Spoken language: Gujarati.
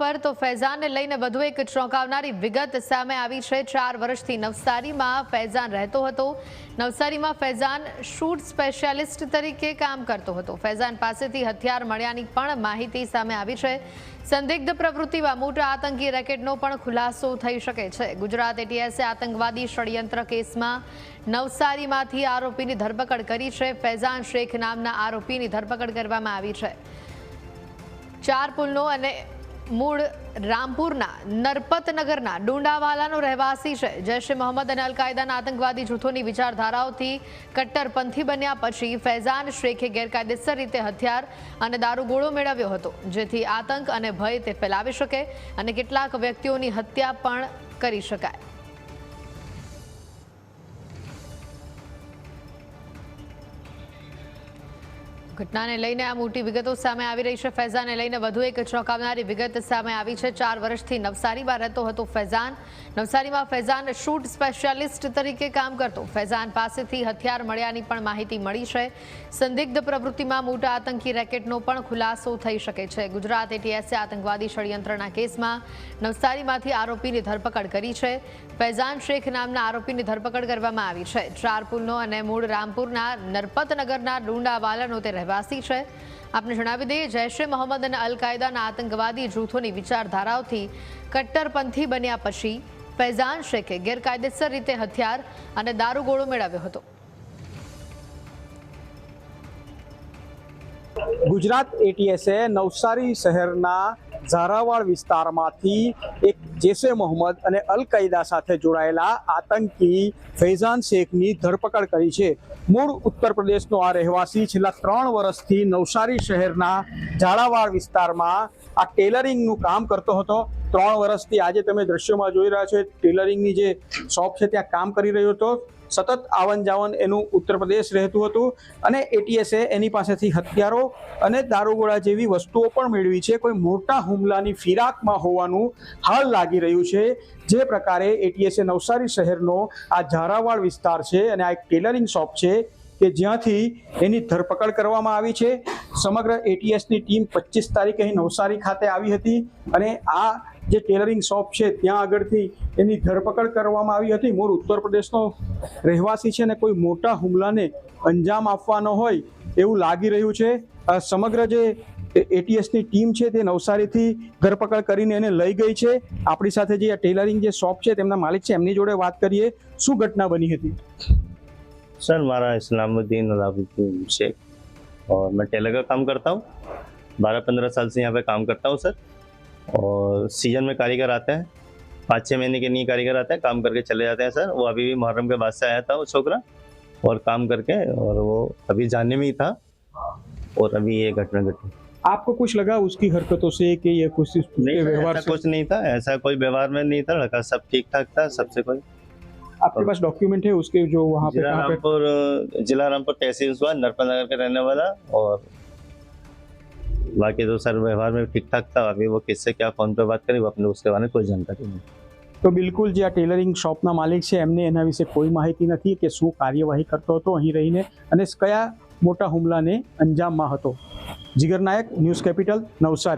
પર તો ફૈઝાનને લઈને વધુ એક ચોંકાવનારી વિગત સામે આવી છે. ચાર વર્ષથી નવસારીમાં ફૈઝાન રહેતો હતો. નવસારીમાં ફૈઝાન શૂટ સ્પેશિયાલિસ્ટ તરીકે કામ કરતો હતો. ફૈઝાન પાસેથી હથિયાર મળ્યાની પણ માહિતી સામે આવી છે. સંદિગ્ધ પ્રવૃત્તિમાં મોટા આતંકી રેકેટનો પણ ખુલાસો થઈ શકે છે. ગુજરાત એટીએસે આતંકવાદી ષડયંત્ર કેસમાં નવસારીમાંથી આરોપીની ધરપકડ કરી છે. ફૈઝાન શેખ નામના આરોપીની ધરપકડ કરવામાં આવી છે. ચાર પુલનો અને મૂળ રામપુરના નરપતનગરના ડુંડાવાલાનો રહેવાસી છે. જૈશ મોહમ્મદ અને અલકાયદાના આતંકવાદી જૂથોની વિચારધારાઓથી કટ્ટરપંથી બન્યા પછી ફૈઝાન શેખે ગેરકાયદેસર રીતે હથિયાર અને દારૂગોળો મેળવ્યો હતો, જેથી આતંક અને ભય તે ફેલાવી શકે અને કેટલાક વ્યક્તિઓની હત્યા પણ કરી શકાય. ઘટનાને લઈને આ મોટી વિગતો સામે આવી રહી છે. ફૈઝાનને લઈને વધુ એક ચોંકાવનારી વિગત સામે આવી છે. ચાર વર્ષથી નવસારીમાં રહેતો હતો ફૈઝાન. નવસારીમાં ફૈઝાન શૂટ સ્પેશિયાલિસ્ટ તરીકે કામ કરતો. ફૈઝાન પાસેથી હથિયાર મળ્યાની પણ માહિતી મળી છે. સંદિગ્ધ પ્રવૃત્તિમાં મોટા આતંકી રેકેટનો પણ ખુલાસો થઈ શકે છે. ગુજરાત એટીએસે આતંકવાદી ષડયંત્રના કેસમાં નવસારીમાંથી આરોપીની ધરપકડ કરી છે. ફૈઝાન શેખ નામના આરોપીની ધરપકડ કરવામાં આવી છે. ચાર પુલનો અને મૂળ રામપુરના નરપતનગરના ડુંડાવાલાનો તે રહેવાસી છે. આપને જણાવી દઈએ, જૈશ મોહમ્મદ અને અલ કાયદાના આતંકવાદી જૂથોની વિચારધારાઓથી કટ્ટરપંથી બન્યા પછી ફૈઝાન શેખે ગેરકાયદેસર રીતે હથિયાર અને દારૂગોળો મેળવ્યો હતો. ગુજરાત એટીએસે નવસારી શહેરના ઝારાવાડ વિસ્તારમાંથી એક જેસે મોહમ્મદ અને અલ કાયદા સાથે જોડાયેલા આતંકી ફૈઝાન શેખની ધરપકડ કરી છે. મૂળ ઉત્તર પ્રદેશનો આ રહેવાસી છેલ્લા ત્રણ વર્ષથી નવસારી શહેરના ઝારાવાડ વિસ્તારમાં આ ટેલરિંગનું કામ કરતો હતો. ત્રણ વર્ષથી આજે તમે દ્રશ્યોમાં જોઈ રહ્યા છો ટેલરિંગની જે શોપ છે, ત્યાં કામ કરી રહ્યો હતો. સતત આવન જાવન એનું ઉત્તર પ્રદેશ રહેતું હતું અને એટીએસે એની પાસેથી હથિયારો અને દારૂગોળા જેવી વસ્તુઓ પણ મેળવી છે. કોઈ મોટા હુમલાની ફિરાકમાં હોવાનું હાલ લાગી રહ્યું છે. જે પ્રકારે એટીએસે નવસારી શહેરનો આ ઝારાવાડ વિસ્તાર છે અને આ એક ટેલરિંગ શોપ છે કે જ્યાંથી એની ધરપકડ કરવામાં આવી છે. સમગ્ર એટીએસની ટીમ પચીસ તારીખે અહીં નવસારી ખાતે આવી હતી અને આ જે ટેલરિંગ શોપ છે ત્યાં આગળથી એની ધરપકડ કરવામાં આવી હતી મૂળ ઉત્તર પ્રદેશનો રહેવાસી છે અને કોઈ મોટા હુમલાને અંજામ આપવાનો હોય એવું લાગી રહ્યું છે આ સમગ્ર જે એટીએસની ટીમ છે તે નવસારીથી ધરપકડ કરીને એને લઈ ગઈ છે આપણી સાથે જે આ ટેલરિંગ જે શોપ છે તેમના માલિક છે એમની જોડે વાત કરીએ શું ઘટના બની હતી सर हमारा इस्लामुद्दीन अलाउद्दीन शेख और मैं टेलर का काम करता हूँ बारह पंद्रह साल से यहाँ पे काम करता हूँ सर और सीज़न में कारीगर आते हैं। पाँच छः महीने के लिए कारीगर आते हैं काम करके चले जाते हैं सर। वो अभी भी मुहर्रम के बाद से आया था वो छोकरा और काम करके और वो अभी जाने में ही था और अभी ये घटना घटी। आपको कुछ लगा उसकी हरकतों से कि ये कुछ नहीं व्यवहार कुछ नहीं था ऐसा कोई व्यवहार में नहीं था लड़का सब ठीक ठाक था सबसे कोई। आपके पास डॉक्यूमेंट है उसके जो वहाँ पे जिला रामपुर जिला रामपुर तहसील हुआ नरपत नगर का रहने वाला और बाकी तो सर व्यवहार में ठीक ठाक था अभी वो किससे क्या फोन पे बात करी वो अपने उसके बारे में कोई जानकारी नहीं તો બિલકુલ જે આ ટેલરિંગ શોપના માલિક છે એમને એના વિશે કોઈ માહિતી નથી કે શું કાર્યવાહી કરતો હતો અહીં રહીને અને કયા મોટા હુમલાને અંજામમાં હતો જીગર નાયક ન્યૂઝ કેપિટલ નવસારી